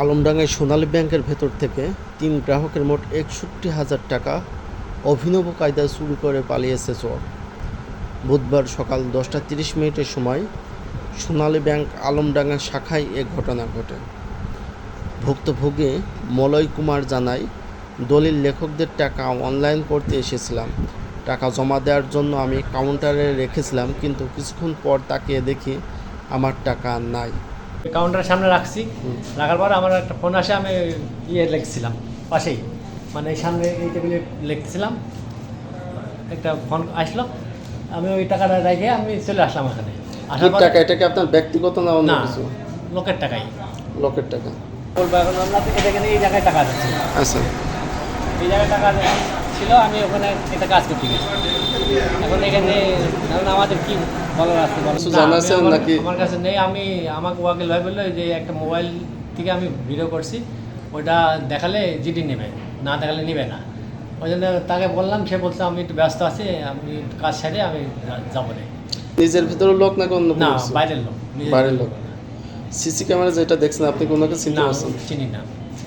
আলমডাঙ্গায় সোনালী ব্যাংকের ভেতর থেকে তিন গ্রাহকের মোট একষট্টি হাজার টাকা অভিনব কায়দায় চুরি করে পালিয়েছে চোর। বুধবার সকাল দশটা তিরিশ মিনিটের সময় সোনালী ব্যাংক আলমডাঙ্গা শাখায় এ ঘটনা ঘটে। ভুক্তভোগী মলয় কুমার জানায়, দলিল লেখকদের টাকা অনলাইন করতে এসেছিলাম। টাকা জমা দেওয়ার জন্য আমি কাউন্টারে রেখেছিলাম, কিন্তু কিছুক্ষণ পর তাকিয়ে দেখি আমার টাকা নাই। কাউন্টারের সামনে রাখছি। রাখার পর আমার একটা ফোন আসে আমি ইয়ে লিখছিলাম পাশেই। মানে এই সামনে এই টেবিলে লিখতেছিলাম একটা ফোন আসলো আমি ওই টাকাটা রেখে আমি চলে আসলাম ওখানে। আসার পর টাকা? এটা কি আপনার ব্যক্তিগত না অন্য না কিছু? লোকের টাকাই। লোকের টাকা। বলব এখন আমরা এটা এখানে এই জায়গায় টাকা যাচ্ছে আচ্ছা। এই জায়গায় টাকা ছিল আমি ওখানে একটা কাজ করতে গেছি। এখন এখানে ধরুন আমাদের কি বলার আছে না, আমার- কাছে নেই আমি আমাকে ওয়াকে লয় বলল যে একটা মোবাইল থেকে আমি ভিডিও করছি ওইটা দেখালে জিডি নেবে না দেখালে নেবে না। ওই জন্য তাকে বললাম সে বলছে আমি একটু ব্যস্ত আছি আমি কাজ সেরে আমি যাব রে। নিজের ভিতরে লোক না কোনো কিছু? বাইরের লোক বাইরের লোক। সিসি ক্যামেরা যেটা দেখছেন আপনি কোনো চিনতে না পারছেন? চিনি না।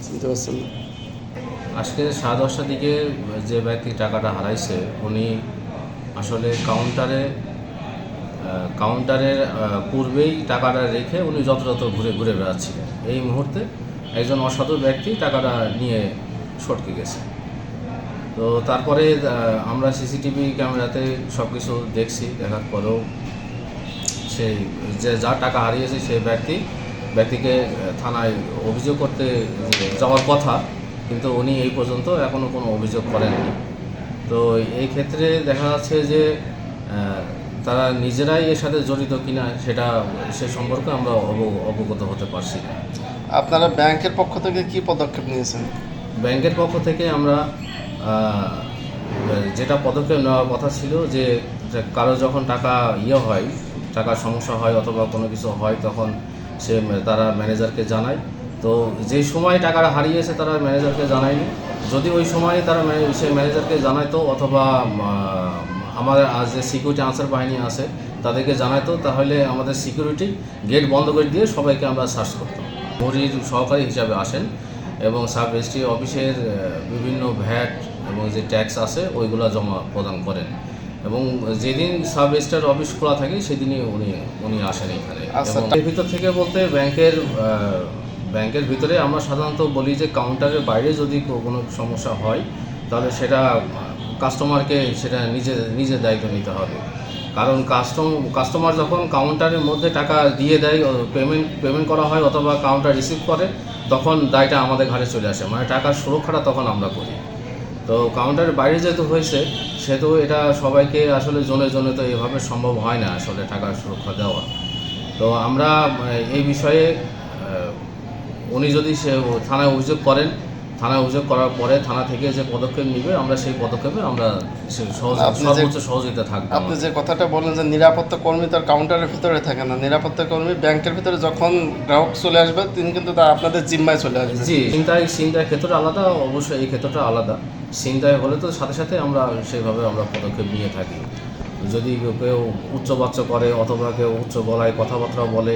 চিনতে পারছেন না। আজকে সাড়ে দশটার দিকে যে ব্যক্তি টাকাটা হারাইছে, উনি আসলে কাউন্টারে কাউন্টারের পূর্বেই টাকাটা রেখে উনি যত্রতত্র ঘুরে ঘুরে বেড়াচ্ছিলেন। এই মুহূর্তে একজন অসাধু ব্যক্তি টাকাটা নিয়ে সটকে গেছে। তো তারপরে আমরা সিসিটিভি ক্যামেরাতে সব কিছু দেখছি, দেখার পরেও সেই যে যার টাকা হারিয়েছে সেই ব্যক্তি, ব্যক্তিকে থানায় অভিযোগ করতে যাওয়ার কথা কিন্তু উনি এই পর্যন্ত এখনও কোনো অভিযোগ করেননি। তো এই ক্ষেত্রে দেখা যাচ্ছে যে তারা নিজেরাই এর সাথে জড়িত কিনা সেটা সে সম্পর্কে আমরা অব- অবগত হতে পারছি না। আপনারা ব্যাংকের পক্ষ থেকে কি পদক্ষেপ নিয়েছেন? ব্যাংকের পক্ষ থেকে আমরা যেটা পদক্ষেপ নেওয়ার কথা ছিল যে কারও যখন টাকা ইয়ে হয় টাকার সমস্যা হয় অথবা কোনো কিছু হয় তখন সে তারা ম্যানেজারকে জানায়। তো যে সময় টাকাটা হারিয়েছে তারা ম্যানেজারকে জানায়নি। যদি ওই সময় তারা ম্যানে- সে ম্যানেজারকে জানাইতো অথবা আমাদের আজ যে সিকিউরিটি আনসার বাহিনী আছে তাদেরকে জানাইতো তাহলে আমাদের সিকিউরিটি গেট বন্ধ করে দিয়ে সবাইকে আমরা সার্চ করতাম। মরির সহকারী হিসাবে আসেন এবং সাব রেজিস্ট্রি অফিসের বিভিন্ন ভ্যাট এবং যে ট্যাক্স আছে ওইগুলো জমা প্রদান করেন। এবং যেদিন সাব রেজিস্ট্রার অফিস খোলা থাকে সেদিনই উনি উনি আসেন এখানে। আচ্ছা, এর ভিতর থেকে বলতে ব্যাংকের ব্যাংকের ভিতরে আমরা সাধারণত বলি যে কাউন্টারের বাইরে যদি কোনো সমস্যা হয়, তাহলে সেটা কাস্টমারকে সেটা নিজে নিজে দায়িত্ব নিতে হবে। কারণ কাস্টম কাস্টমার যখন কাউন্টারের মধ্যে টাকা দিয়ে দেয় পেমেন্ট পেমেন্ট করা হয় অথবা কাউন্টার রিসিভ করে, তখন দায়টা আমাদের ঘাড়ে চলে আসে। মানে টাকার সুরক্ষাটা তখন আমরা করি। তো কাউন্টারের বাইরে যেহেতু হয়েছে, সেহেতু এটা সবাইকে আসলে জনে জনে তো এভাবে সম্ভব হয় না আসলে টাকার সুরক্ষা দেওয়া। তো আমরা এই বিষয়ে উনি যদি সে থানায় অভিযোগ করেন থানায় অভিযোগ করার পরে থানা থেকে যে পদক্ষেপ নিবে আমরা সেই পদক্ষেপে আমরা সর্বোচ্চ সহযোগিতা থাকব আপনি যে কথাটা বললেন যে নিরাপত্তা কর্মী তার কাউন্টারের ভিতরে থাকে না। নিরাপত্তা কর্মী ব্যাংকের ভিতরে যখন গ্রাহক চলে আসবে তিনি কিন্তু তা আপনাদের জিম্মায় চলে আসবে। জি চিন্তায় চিন্তায় ক্ষেত্রটা আলাদা অবশ্যই এই ক্ষেত্রটা আলাদা। চিন্তায় হলে তো সাথে সাথে আমরা সেইভাবে আমরা পদক্ষেপ নিয়ে থাকি। যদি কেউ উচ্চ বাচ্চা করে অথবা কেউ উচ্চ গলায় কথাবার্তা বলে